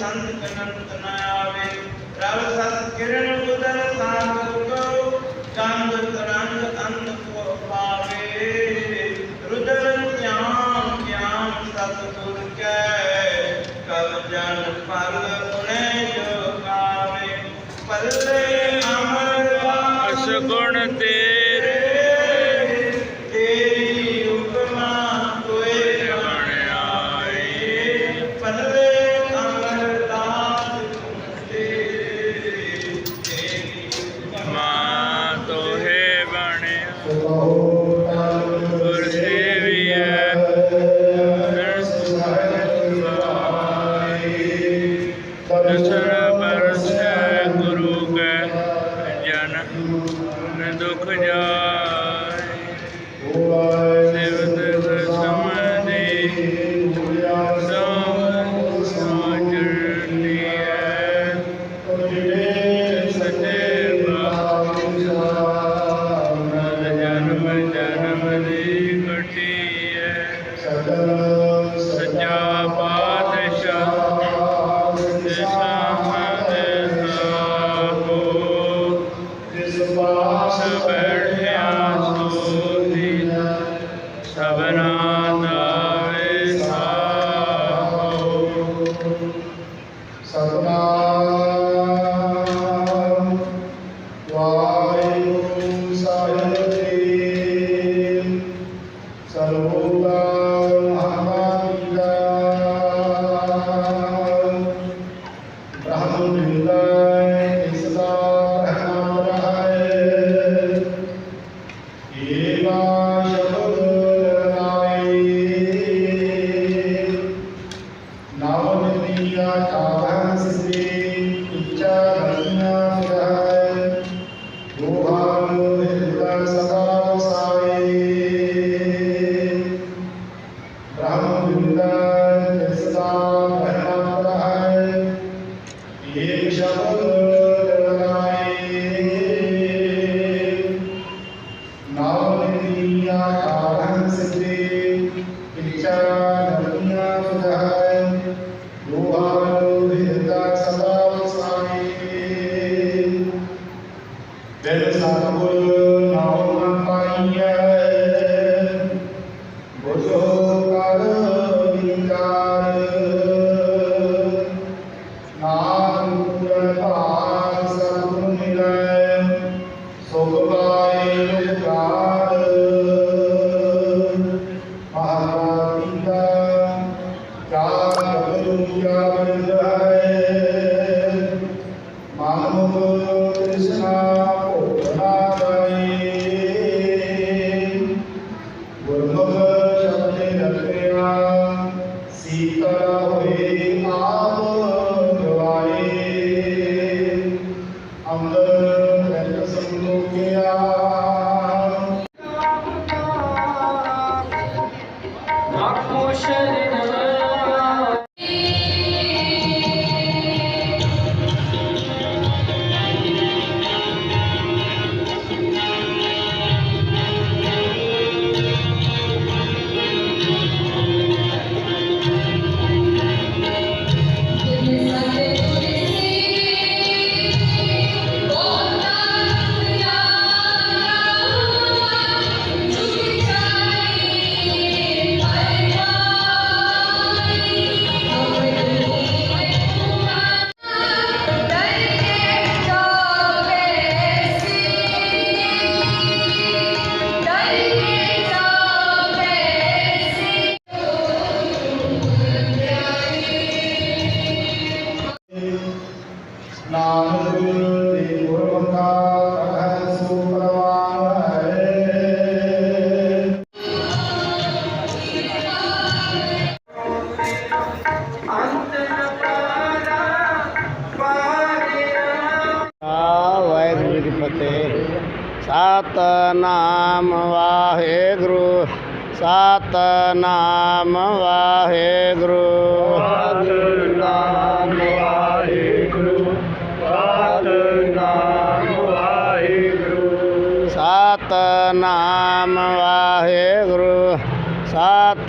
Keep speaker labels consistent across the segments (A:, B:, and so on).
A: ਸੰਤ ਕਨੰਤ ਨਾ ਆਵੇ। ਰਵ ਸਤ ਕਿਰਨ ਉਦਰ ਸਾਧ ਕੋ ਚੰਦ ਤਰੰਗ ਅੰਤ ਕੋ ਪਾਵੇ। ਰੁਦਰ ਧਿਆਨ ਗਿਆਨ ਸਤ ਗੁਰ ਕੈ। ਕਲ ਜਨ ਫਲ ਸੁਨੇ ਜੋ ਕਾਵੇ ਪਰਲੇ Virginia. Om Saranati الدنيا كارهن ستي
B: بالجاه شرنا ਨਾਨਕ ਗੁਰੂ ਤੇ ਗੁਰਮੁਖਾ ਕਹੈ ਸੋ
C: ਪ੍ਰਵਾਨ ਹੈ। ਅੰਤ ਨ ਪਾਦਾ ਪਾਰਿਆ
D: ਆ ਵਾਹਿਗੁਰੂ ਜੀ ਫਤਿਹ। ਸਤਨਾਮ ਵਾਹਿਗੁਰੂ ਸਤਨਾਮ ਵਾਹਿਗੁਰੂ।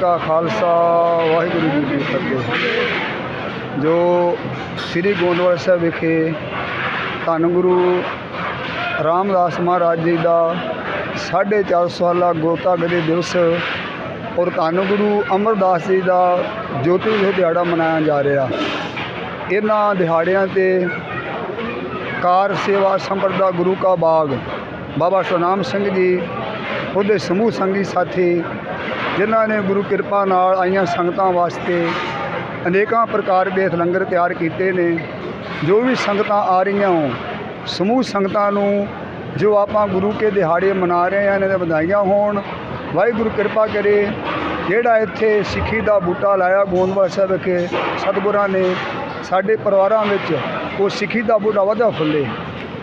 C: ਕਾ ਖਾਲਸਾ, ਵਾਹਿਗੁਰੂ ਜੀ ਕੀ ਫਤਿਹ। ਜੋ ਸ੍ਰੀ ਗੋਂਦਵਾਲ ਸਾਹਿਬ ਵਿਖੇ ਧੰਨ ਗੁਰੂ ਰਾਮਦਾਸ ਮਹਾਰਾਜ ਜੀ ਦਾ 450 ਸਾਲਾ ਗੋਤਾਗਰੀ ਦਿਵਸ ਔਰ ਧੰਨ ਗੁਰੂ ਅਮਰਦਾਸ ਜੀ ਦਾ ਜੋਤੀ ਜੋਤ ਦਿਹਾੜਾ ਮਨਾਇਆ ਜਾ ਰਿਹਾ। ਇਹਨਾਂ ਦਿਹਾੜਿਆਂ ਤੇ ਕਾਰ ਸੇਵਾ ਸੰਪਰਦਾ ਗੁਰੂ ਕਾ ਬਾਗ ਬਾਬਾ ਸੁਨਾਮ ਸਿੰਘ ਜੀ, ਉਹਦੇ ਸਮੂਹ ਸੰਗੀ ਸਾਥੀ ਜਿਨ੍ਹਾਂ ਨੇ ਗੁਰੂ ਕਿਰਪਾ ਨਾਲ ਆਈਆਂ ਸੰਗਤਾਂ ਵਾਸਤੇ ਅਨੇਕਾਂ ਪ੍ਰਕਾਰ ਦੇ ਲੰਗਰ ਤਿਆਰ ਕੀਤੇ ਨੇ, ਜੋ ਵੀ ਸੰਗਤਾਂ ਆ ਰਹੀਆਂ ਹੋ ਸਮੂਹ ਸੰਗਤਾਂ ਨੂੰ ਜੋ ਆਪਾਂ ਗੁਰੂ ਕੇ ਦਿਹਾੜੇ ਮਨਾ ਰਹੇ ਹਾਂ, ਇਹਨਾਂ ਦੇ ਵਧਾਈਆਂ ਹੋਣ, ਵਾਹਿਗੁਰੂ ਕਿਰਪਾ ਕਰੇ, ਜਿਹੜਾ ਇੱਥੇ ਸਿੱਖੀ ਦਾ ਬੂਟਾ ਲਾਇਆ ਗੋਂਦਵਾਲ ਸਾਹਿਬ ਵਿਖੇ, ਸਤਿਗੁਰਾਂ ਨੇ, ਸਾਡੇ ਪਰਿਵਾਰਾਂ ਵਿੱਚ ਉਹ ਸਿੱਖੀ ਦਾ ਬੂਟਾ ਵਧਾ ਫੁੱਲੇ।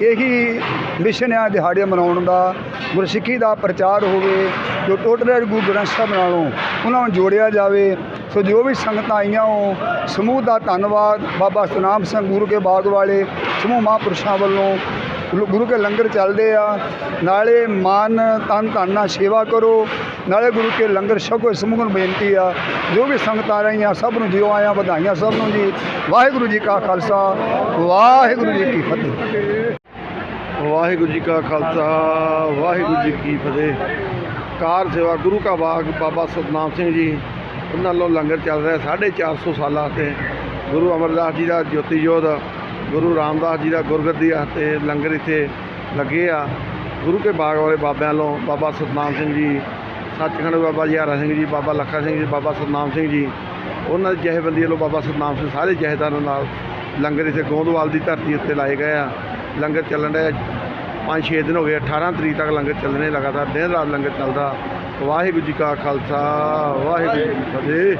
C: ਇਹੀ ਮਿਸ਼ਨ ਆ ਦਿਹਾੜੇ ਮਨਾਉਣ ਦਾ ਗੁਰਸਿੱਖੀ ਦਾ ਪ੍ਰਚਾਰ ਹੋਵੇ, ਜੋ ਟੋਟਲ ਗੁਰੂ ਗ੍ਰੰਥ ਸਾਹਿਬ ਨਾਲੋਂ, ਉਹਨਾਂ ਨੂੰ ਜੋੜਿਆ ਜਾਵੇ। ਸੋ ਜੋ ਵੀ ਸੰਗਤਾਂ ਆਈਆਂ ਹੋ ਸਮੂਹ ਦਾ ਧੰਨਵਾਦ, ਬਾਬਾ ਸਤਨਾਮ ਸਿੰਘ ਗੁਰੂ ਕੇ ਬਾਗ ਵਾਲੇ, ਸਮੂਹ ਮਹਾਂਪੁਰਸ਼ਾਂ ਵੱਲੋਂ। ਗੁਰੂ- ਗੁਰੂ ਕੇ ਲੰਗਰ ਚੱਲਦੇ ਆ। ਨਾਲੇ ਮਾਨ, ਤਨ, ਧਨ ਨਾਲ ਸੇਵਾ ਕਰੋ। ਨਾਲੇ ਗੁਰੂ ਕੇ ਲੰਗਰ ਛਕੋ ਸਮੂਹ ਨੂੰ ਬੇਨਤੀ ਆ। ਜੋ ਵੀ ਸੰਗਤਾਂ ਆ ਰਹੀਆਂ, ਸਭ ਨੂੰ ਜਿਉ ਆਇਆ, ਵਧਾਈਆਂ ਸਭ ਨੂੰ ਜੀ। ਵਾਹਿਗੁਰੂ ਜੀ ਕਾ ਖਾਲਸਾ, ਵਾਹਿਗੁਰੂ ਜੀ ਕੀ ਫਤਿਹ।
E: ਵਾਹਿਗੁਰੂ ਜੀ ਕਾ ਖਾਲਸਾ, ਵਾਹਿਗੁਰੂ ਜੀ ਕੀ ਫਤਿਹ। ਕਾਰ ਸੇਵਾ ਗੁਰੂ ਕਾ ਬਾਗ, ਬਾਬਾ ਸਤਨਾਮ ਸਿੰਘ ਜੀ, ਉਹਨਾਂ ਵੱਲੋਂ ਲੰਗਰ ਚੱਲ ਰਿਹਾ 450 ਸਾਲਾਂ ਤੇ। ਗੁਰੂ ਅਮਰਦਾਸ ਜੀ ਦਾ ਜੋਤੀ ਜੋਤ, ਗੁਰੂ ਰਾਮਦਾਸ ਜੀ ਦਾ ਗੁਰਗੱਦੀ ਆ ਤੇ ਲੰਗਰ ਇੱਥੇ ਲੱਗੇ ਆ। ਗੁਰੂ ਕੇ ਬਾਗ ਵਾਲੇ ਬਾਬਿਆਂ ਵੱਲੋਂ ਬਾਬਾ ਸਤਨਾਮ ਸਿੰਘ ਜੀ, ਸੱਚਖੰਡ ਬਾਬਾ ਜਿਹਾਰਾ ਸਿੰਘ ਜੀ, ਬਾਬਾ ਲੱਖਾ ਸਿੰਘ ਜੀ, ਬਾਬਾ ਸਤਨਾਮ ਸਿੰਘ ਜੀ, ਉਹਨਾਂ ਦੀ ਜਥੇਬੰਦੀ ਵੱਲੋਂ ਬਾਬਾ ਸਤਨਾਮ ਸਿੰਘ ਸਾਰੇ ਜਥੇਦਾਰਾਂ ਨਾਲ ਲੰਗਰ ਇੱਥੇ ਗੋਂਦਵਾਲ ਦੀ ਧਰਤੀ ਉੱਤੇ ਲਾਏ ਗਏ ਆ। ਲੰਗਰ ਚੱਲਣ ਡਿਆ। ਪੰਜ ਛੇ ਦਿਨ ਹੋ ਗਏ 18 ਤਰੀਕ ਤੱਕ ਲੰਗਰ ਚੱਲਣੇ ਲਗਾਤਾਰ ਦਿਨ ਰਾਤ ਲੰਗਰ ਚੱਲਦਾ। ਵਾਹਿਗੁਰੂ ਜੀ ਕਾ ਖਾਲਸਾ, ਵਾਹਿਗੁਰੂ ਜੀ ਕੀ ਫਤਿਹ।